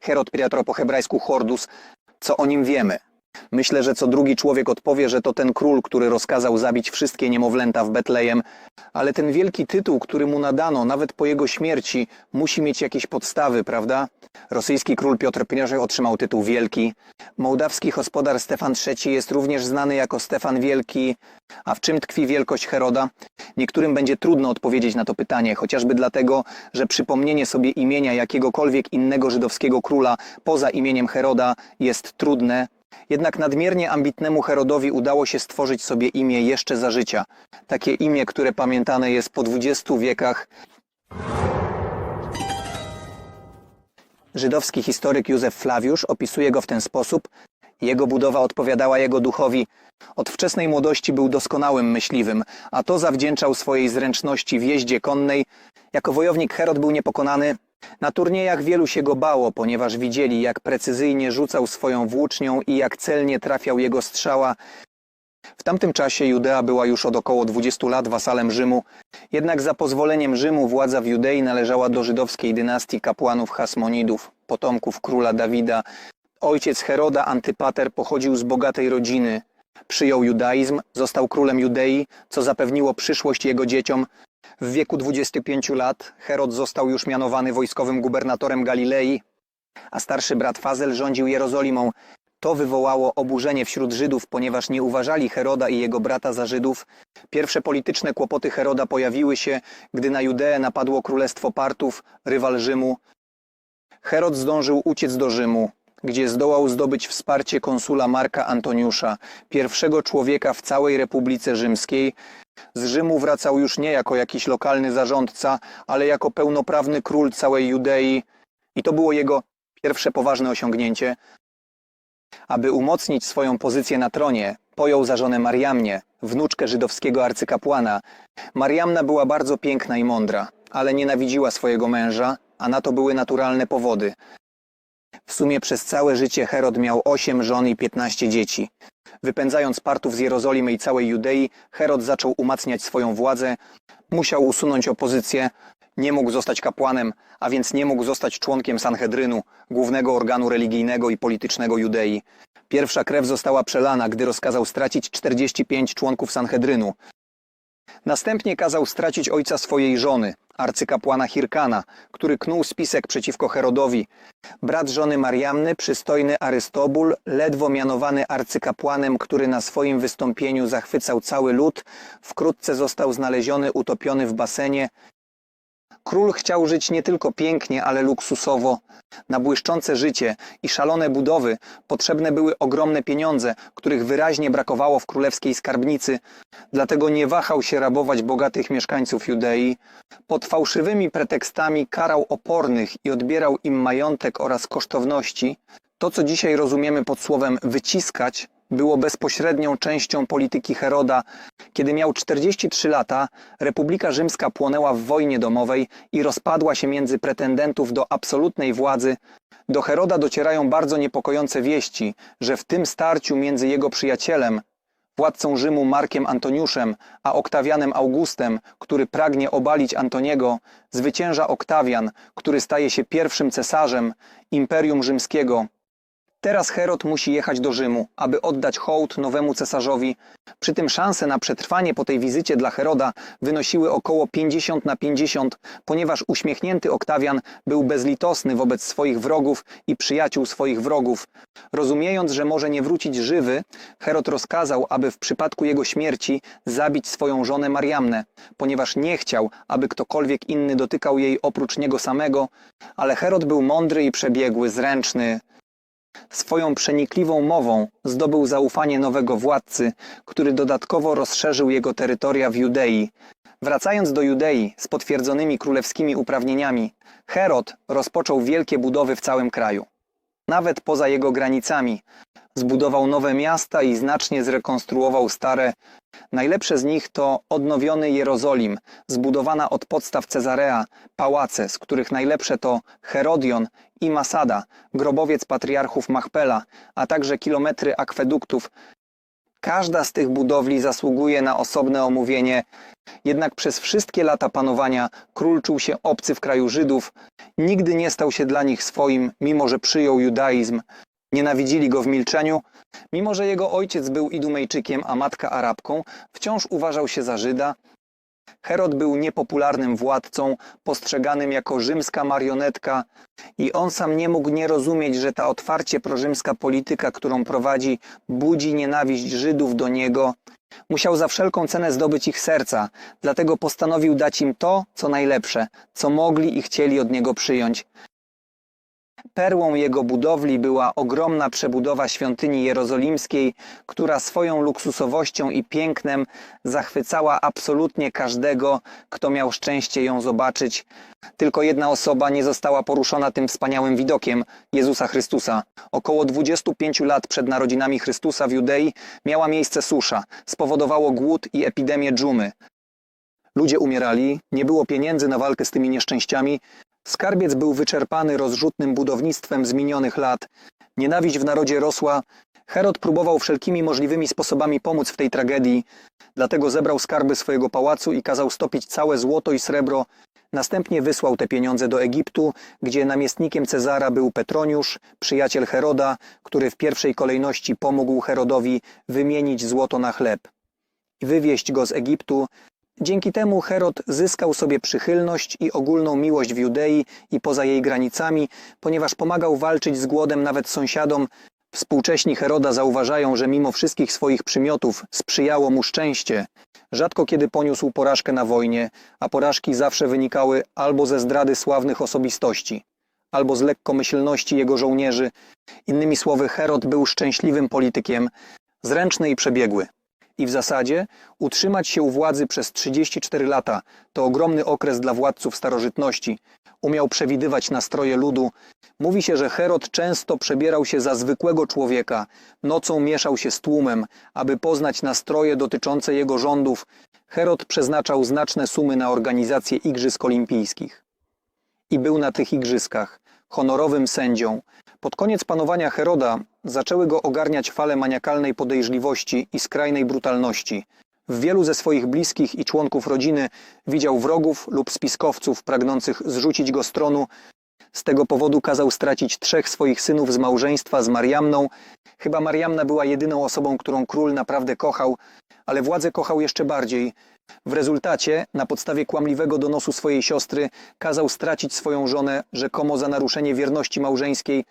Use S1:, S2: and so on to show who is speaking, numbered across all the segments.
S1: Herod Piratro po hebrajsku Hordus, co o nim wiemy. Myślę, że co drugi człowiek odpowie, że to ten król, który rozkazał zabić wszystkie niemowlęta w Betlejem, ale ten wielki tytuł, który mu nadano, nawet po jego śmierci, musi mieć jakieś podstawy, prawda? Rosyjski król Piotr I otrzymał tytuł Wielki. Mołdawski gospodarz Stefan III jest również znany jako Stefan Wielki. A w czym tkwi wielkość Heroda? Niektórym będzie trudno odpowiedzieć na to pytanie, chociażby dlatego, że przypomnienie sobie imienia jakiegokolwiek innego żydowskiego króla poza imieniem Heroda jest trudne. Jednak nadmiernie ambitnemu Herodowi udało się stworzyć sobie imię jeszcze za życia. Takie imię, które pamiętane jest po 20 wiekach Żydowski historyk Józef Flawiusz opisuje go w ten sposób. Jego budowa odpowiadała jego duchowi. Od wczesnej młodości był doskonałym myśliwym, a to zawdzięczał swojej zręczności w jeździe konnej. Jako wojownik Herod był niepokonany. Na turniejach wielu się go bało, ponieważ widzieli, jak precyzyjnie rzucał swoją włócznią i jak celnie trafiał jego strzała. W tamtym czasie Judea była już od około 20 lat wasalem Rzymu, jednak za pozwoleniem Rzymu władza w Judei należała do żydowskiej dynastii kapłanów Hasmonidów, potomków króla Dawida. Ojciec Heroda Antypater pochodził z bogatej rodziny. Przyjął judaizm, został królem Judei, co zapewniło przyszłość jego dzieciom. W wieku 25 lat Herod został już mianowany wojskowym gubernatorem Galilei, a starszy brat Fazel rządził Jerozolimą. To wywołało oburzenie wśród Żydów, ponieważ nie uważali Heroda i jego brata za Żydów. Pierwsze polityczne kłopoty Heroda pojawiły się, gdy na Judeę napadło królestwo Partów, rywal Rzymu. Herod zdążył uciec do Rzymu, gdzie zdołał zdobyć wsparcie konsula Marka Antoniusza, pierwszego człowieka w całej Republice Rzymskiej. Z Rzymu wracał już nie jako jakiś lokalny zarządca, ale jako pełnoprawny król całej Judei. I to było jego pierwsze poważne osiągnięcie. Aby umocnić swoją pozycję na tronie, pojął za żonę Mariamnię, wnuczkę żydowskiego arcykapłana. Mariamna była bardzo piękna i mądra, ale nienawidziła swojego męża, a na to były naturalne powody. W sumie przez całe życie Herod miał osiem żon i piętnaście dzieci. Wypędzając Partów z Jerozolimy i całej Judei, Herod zaczął umacniać swoją władzę, musiał usunąć opozycję, nie mógł zostać kapłanem, a więc nie mógł zostać członkiem Sanhedrynu, głównego organu religijnego i politycznego Judei. Pierwsza krew została przelana, gdy rozkazał stracić 45 członków Sanhedrynu. Następnie kazał stracić ojca swojej żony, arcykapłana Hirkana, który knuł spisek przeciwko Herodowi. Brat żony Mariamny, przystojny Arystobul, ledwo mianowany arcykapłanem, który na swoim wystąpieniu zachwycał cały lud, wkrótce został znaleziony utopiony w basenie. Król chciał żyć nie tylko pięknie, ale luksusowo. Na błyszczące życie i szalone budowy potrzebne były ogromne pieniądze, których wyraźnie brakowało w królewskiej skarbnicy. Dlatego nie wahał się rabować bogatych mieszkańców Judei. Pod fałszywymi pretekstami karał opornych i odbierał im majątek oraz kosztowności. To, co dzisiaj rozumiemy pod słowem wyciskać, było bezpośrednią częścią polityki Heroda. Kiedy miał 43 lata, Republika Rzymska płonęła w wojnie domowej i rozpadła się między pretendentów do absolutnej władzy. Do Heroda docierają bardzo niepokojące wieści, że w tym starciu między jego przyjacielem, władcą Rzymu Markiem Antoniuszem, a Oktawianem Augustem, który pragnie obalić Antoniego, zwycięża Oktawian, który staje się pierwszym cesarzem Imperium Rzymskiego. Teraz Herod musi jechać do Rzymu, aby oddać hołd nowemu cesarzowi. Przy tym szanse na przetrwanie po tej wizycie dla Heroda wynosiły około 50 na 50, ponieważ uśmiechnięty Oktawian był bezlitosny wobec swoich wrogów i przyjaciół swoich wrogów. Rozumiejąc, że może nie wrócić żywy, Herod rozkazał, aby w przypadku jego śmierci zabić swoją żonę Mariamnę, ponieważ nie chciał, aby ktokolwiek inny dotykał jej oprócz niego samego, ale Herod był mądry i przebiegły, zręczny, Swoją przenikliwą mową zdobył zaufanie nowego władcy, który dodatkowo rozszerzył jego terytoria w Judei. Wracając do Judei z potwierdzonymi królewskimi uprawnieniami, Herod rozpoczął wielkie budowy w całym kraju. Nawet poza jego granicami zbudował nowe miasta i znacznie zrekonstruował stare. Najlepsze z nich to odnowiony Jerozolim, zbudowana od podstaw Cezarea, pałace, z których najlepsze to Herodion i Masada, grobowiec patriarchów Machpela, a także kilometry akweduktów. Każda z tych budowli zasługuje na osobne omówienie, jednak przez wszystkie lata panowania król czuł się obcy w kraju Żydów, nigdy nie stał się dla nich swoim, mimo że przyjął judaizm. Nienawidzili go w milczeniu, mimo że jego ojciec był Idumejczykiem, a matka Arabką, wciąż uważał się za Żyda. Herod był niepopularnym władcą, postrzeganym jako rzymska marionetka i on sam nie mógł nie rozumieć, że ta otwarcie prorzymska polityka, którą prowadzi, budzi nienawiść Żydów do niego. Musiał za wszelką cenę zdobyć ich serca, dlatego postanowił dać im to, co najlepsze, co mogli i chcieli od niego przyjąć. Perłą jego budowli była ogromna przebudowa świątyni jerozolimskiej, która swoją luksusowością i pięknem zachwycała absolutnie każdego, kto miał szczęście ją zobaczyć. Tylko jedna osoba nie została poruszona tym wspaniałym widokiem Jezusa Chrystusa. Około 25 lat przed narodzinami Chrystusa w Judei miała miejsce susza. Spowodowało głód i epidemię dżumy. Ludzie umierali, nie było pieniędzy na walkę z tymi nieszczęściami, Skarbiec był wyczerpany rozrzutnym budownictwem z minionych lat. Nienawiść w narodzie rosła. Herod próbował wszelkimi możliwymi sposobami pomóc w tej tragedii. Dlatego zebrał skarby swojego pałacu i kazał stopić całe złoto i srebro. Następnie wysłał te pieniądze do Egiptu, gdzie namiestnikiem Cezara był Petroniusz, przyjaciel Heroda, który w pierwszej kolejności pomógł Herodowi wymienić złoto na chleb i wywieźć go z Egiptu, Dzięki temu Herod zyskał sobie przychylność i ogólną miłość w Judei i poza jej granicami, ponieważ pomagał walczyć z głodem nawet sąsiadom. Współcześni Heroda zauważają, że mimo wszystkich swoich przymiotów sprzyjało mu szczęście. Rzadko kiedy poniósł porażkę na wojnie, a porażki zawsze wynikały albo ze zdrady sławnych osobistości, albo z lekkomyślności jego żołnierzy. Innymi słowy, Herod był szczęśliwym politykiem, zręczny i przebiegły. I w zasadzie utrzymać się u władzy przez 34 lata to ogromny okres dla władców starożytności. Umiał przewidywać nastroje ludu. Mówi się, że Herod często przebierał się za zwykłego człowieka, nocą mieszał się z tłumem, aby poznać nastroje dotyczące jego rządów. Herod przeznaczał znaczne sumy na organizację Igrzysk Olimpijskich. I był na tych igrzyskach honorowym sędzią. Pod koniec panowania Heroda zaczęły go ogarniać fale maniakalnej podejrzliwości i skrajnej brutalności. W wielu ze swoich bliskich i członków rodziny widział wrogów lub spiskowców pragnących zrzucić go z tronu. Z tego powodu kazał stracić trzech swoich synów z małżeństwa z Mariamną. Chyba Mariamna była jedyną osobą, którą król naprawdę kochał, ale władzę kochał jeszcze bardziej. W rezultacie, na podstawie kłamliwego donosu swojej siostry, kazał stracić swoją żonę rzekomo za naruszenie wierności małżeńskiej.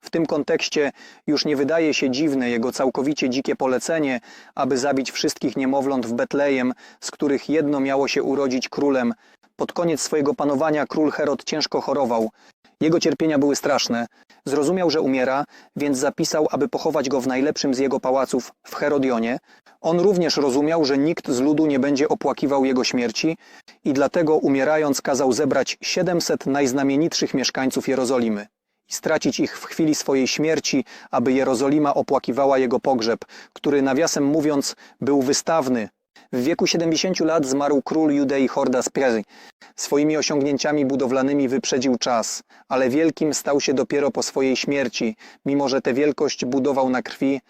S1: W tym kontekście już nie wydaje się dziwne jego całkowicie dzikie polecenie, aby zabić wszystkich niemowląt w Betlejem, z których jedno miało się urodzić królem. Pod koniec swojego panowania król Herod ciężko chorował. Jego cierpienia były straszne. Zrozumiał, że umiera, więc zapisał, aby pochować go w najlepszym z jego pałaców w Herodionie. On również rozumiał, że nikt z ludu nie będzie opłakiwał jego śmierci i dlatego umierając kazał zebrać 700 najznamienitszych mieszkańców Jerozolimy i stracić ich w chwili swojej śmierci, aby Jerozolima opłakiwała jego pogrzeb, który nawiasem mówiąc był wystawny. W wieku 70 lat zmarł król Judei Hordas Pieri. Swoimi osiągnięciami budowlanymi wyprzedził czas, ale wielkim stał się dopiero po swojej śmierci, mimo że tę wielkość budował na krwi,